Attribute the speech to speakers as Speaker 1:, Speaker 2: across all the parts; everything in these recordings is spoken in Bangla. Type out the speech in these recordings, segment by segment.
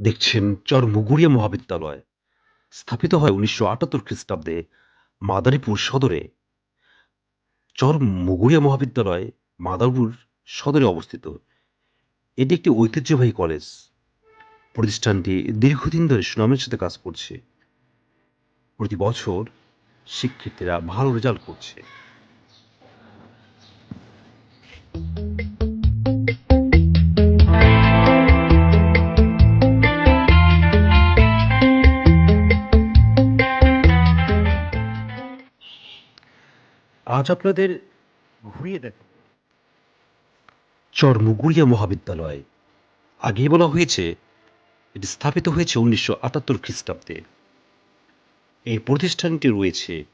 Speaker 1: দেখছেন চর মুগুরিয়া মহাবিদ্যালয়। স্থাপিত হয় উনিশশো আটাত্তর খ্রিস্টাব্দে মাদারীপুর সদরে। চর মুগুরিয়া মহাবিদ্যালয় মাদারপুর সদরে অবস্থিত। এটি একটি ঐতিহ্যবাহী কলেজ। প্রতিষ্ঠানটি দীর্ঘদিন ধরে সুনামের সাথে কাজ করছে। প্রতি বছর শিক্ষার্থীরা ভালো রেজাল্ট করছে। আজ আপনাদের ঘুরিয়ে দেখ। চরমুগুড়িয়া মহাবিদ্যালয়। আগেই বলা হয়েছে, এটি স্থাপিত হয়েছে উনিশশো আটাত্তর খ্রিস্টাব্দে। এই প্রতিষ্ঠানটি রয়েছে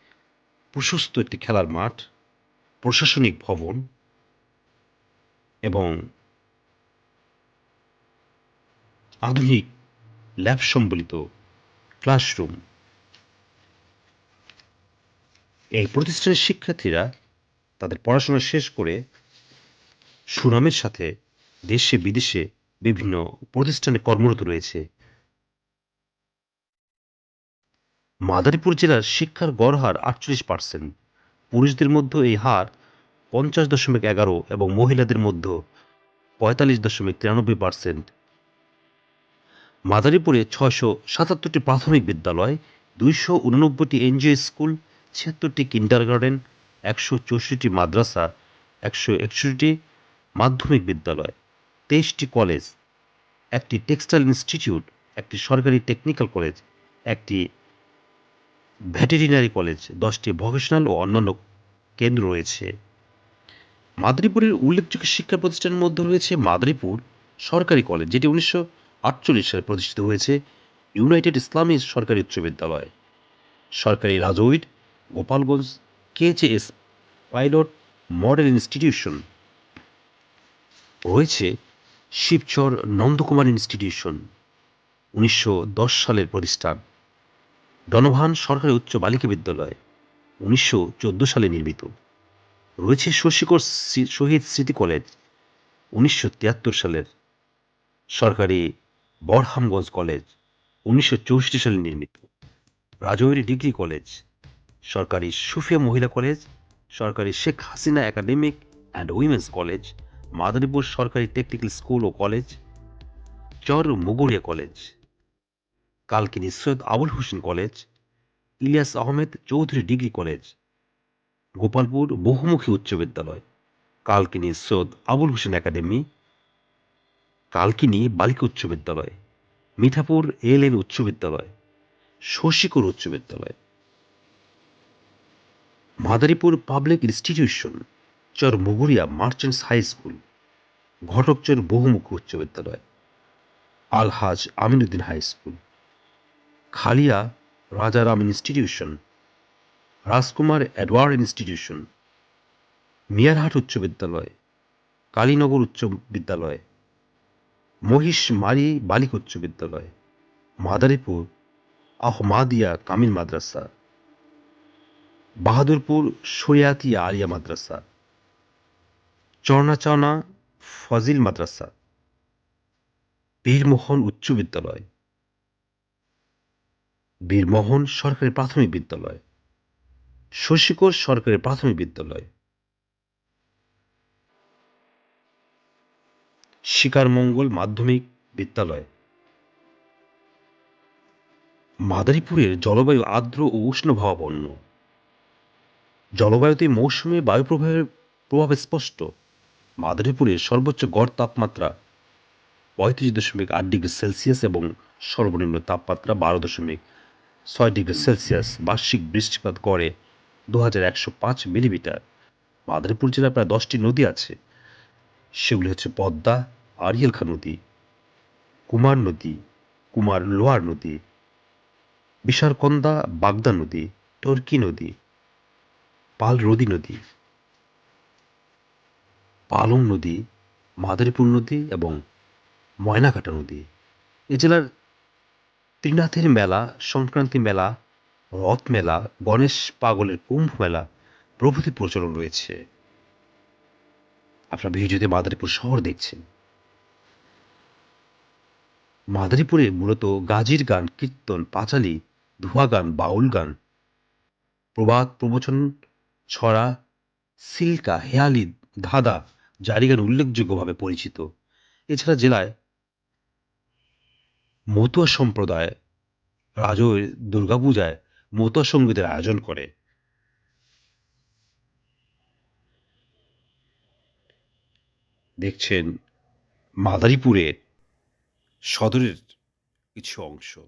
Speaker 1: প্রশস্ত একটি খেলার মাঠ, প্রশাসনিক ভবন এবং আধুনিক ল্যাব সম্বলিত ক্লাসরুম। এই প্রতিষ্ঠানের শিক্ষার্থীরা তাদের পড়াশোনা শেষ করে সুনামের সাথে দেশে, বিদেশে বিভিন্ন প্রতিষ্ঠানে কর্মরত রয়েছে। মাদারীপুর জেলার শিক্ষার গড় হার আটচল্লিশ পার্সেন্ট পুরুষদের মধ্যে এই হার পঞ্চাশ দশমিক এগারো এবং মহিলাদের মধ্যে পঁয়তাল্লিশ দশমিক তিরানব্বই পার্সেন্ট মাদারীপুরে ছয়শো সাতাত্তরটি প্রাথমিক বিদ্যালয়, দুইশো উননব্বইটি এনজিও স্কুল ছিয়াত্তরটি কিন্ডার গার্ডেন একশো চৌষট্টি মাদ্রাসা, একশো একষট্টি মাধ্যমিক বিদ্যালয়, তেইশটি কলেজ একটি টেক্সটাইল ইনস্টিটিউট একটি সরকারি টেকনিক্যাল কলেজ একটি ভেটেরিনারি কলেজ দশটি ভোকেশনাল ও অন্যান্য কেন্দ্র রয়েছে। মাদারীপুরের উল্লেখযোগ্য শিক্ষা প্রতিষ্ঠানের মধ্যে রয়েছে মাদারীপুর সরকারি কলেজ যেটি উনিশশো আটচল্লিশ সালে প্রতিষ্ঠিত হয়েছে, ইউনাইটেড ইসলামী সরকারি উচ্চ বিদ্যালয়। সরকারি রাজৌইট Gopalganj KJS pilot model institution. রয়েছে শিবচর নন্দকুমার ইনস্টিটিউশন, উনিশশো দশ সালের প্রতিষ্ঠান। ডনভান সরকারি উচ্চ বালিকা বিদ্যালয়, উনিশশো চোদ্দ সালে নির্মিত। রয়েছে শশীকর শহীদ স্মৃতি কলেজ, উনিশশো তিয়াত্তর সালের। সরকারি বরহামগঞ্জ কলেজ, উনিশশো চৌষট্টি সালে নির্মিত। রাজৌরি ডিগ্রি কলেজ সরকারি সুফিয়া মহিলা কলেজ, সরকারি Sheikh Hasina academic and women's college, Madaripur সরকারি টেকনিক্যাল স্কুল ও college, Char Muguria college, Kalkini Syed Abul Hossain college, Ilias Ahmed Chowdhury degree college, Gopalpur বহুমুখী উচ্চ বিদ্যালয়, কালকিনি সৈয়দ আবুল হোসেন একাডেমি, কালকিনি বালিকা উচ্চ বিদ্যালয়, মিঠাপুর এল এন উচ্চ বিদ্যালয় শশীকর উচ্চ বিদ্যালয়। Madaripur public institution, Char Muguria merchants high school Ghatakchar বহুমুখী উচ্চ বিদ্যালয়, Alhaj Aminuddin high school, Khalia Rajaram institution, Rajkumar Edward institution, Miarhat উচ্চ বিদ্যালয়, কালীনগর উচ্চ বিদ্যালয়, মহিষ মারি বালিক উচ্চ বিদ্যালয়, মাদারীপুর আহমাদিয়া কামিল মাদ্রাসা। বাহাদুরপুর শরিয়াতিয়া আলিয়া মাদ্রাসা চরনাচাওনা ফজিল মাদ্রাসা, বীরমোহন উচ্চ বিদ্যালয়, বীরমোহন সরকারি প্রাথমিক বিদ্যালয় শশীকর সরকারি প্রাথমিক বিদ্যালয়, শিকারমঙ্গল মাধ্যমিক বিদ্যালয়। মাদারীপুরের জলবায়ু আর্দ্র ও উষ্ণভাবাপন্ন জলবায়ুতে মৌসুমী বায়ু প্রবাহের প্রভাব স্পষ্ট। মাদারীপুরের সর্বোচ্চ গড় তাপমাত্রা পঁয়ত্রিশ দশমিক আট ডিগ্রি সেলসিয়াস এবং সর্বনিম্ন তাপমাত্রা বারো দশমিক ছয় ডিগ্রি সেলসিয়াস। বার্ষিক বৃষ্টিপাত গড়ে দু হাজার একশো পাঁচ মিলিমিটার। মাদারীপুর জেলায় প্রায় দশটি নদী আছে। সেগুলি হচ্ছে পদ্মা আরিয়াল খা নদী, কুমার নদী কুমার লোয়ার নদী, বিশারকন্দা, বাগদা নদী, টর্কি নদী পালরদি নদী। পালং নদী, মাদারীপুর নদী এবং ময়নাকাটা নদী। এ জেলার ত্রিনাথের মেলা, সংক্রান্তি মেলা, রথ মেলা, গণেশ পাগলের কুম্ভ মেলা প্রভৃতি প্রচলন রয়েছে। আপনার ভিডিওতে মাদারীপুর শহর দেখছেন। মাদারীপুরে মূলত গাজির গান, কীর্তন, পাঁচালী, ধোয়া গান, বাউল গান, প্রবাদ, প্রবচন ছড়া, সিল্কা, হেয়ালি, ধাঁধা জারি গান উল্লেখযোগ্যভাবে পরিচিত। এছাড়া জেলায় মতুয়া সম্প্রদায় রাজৈর দুর্গাপূজায় মতুয়া সঙ্গীতের আয়োজন করে। দেখছেন মাদারীপুরের সদরের কিছু অংশ।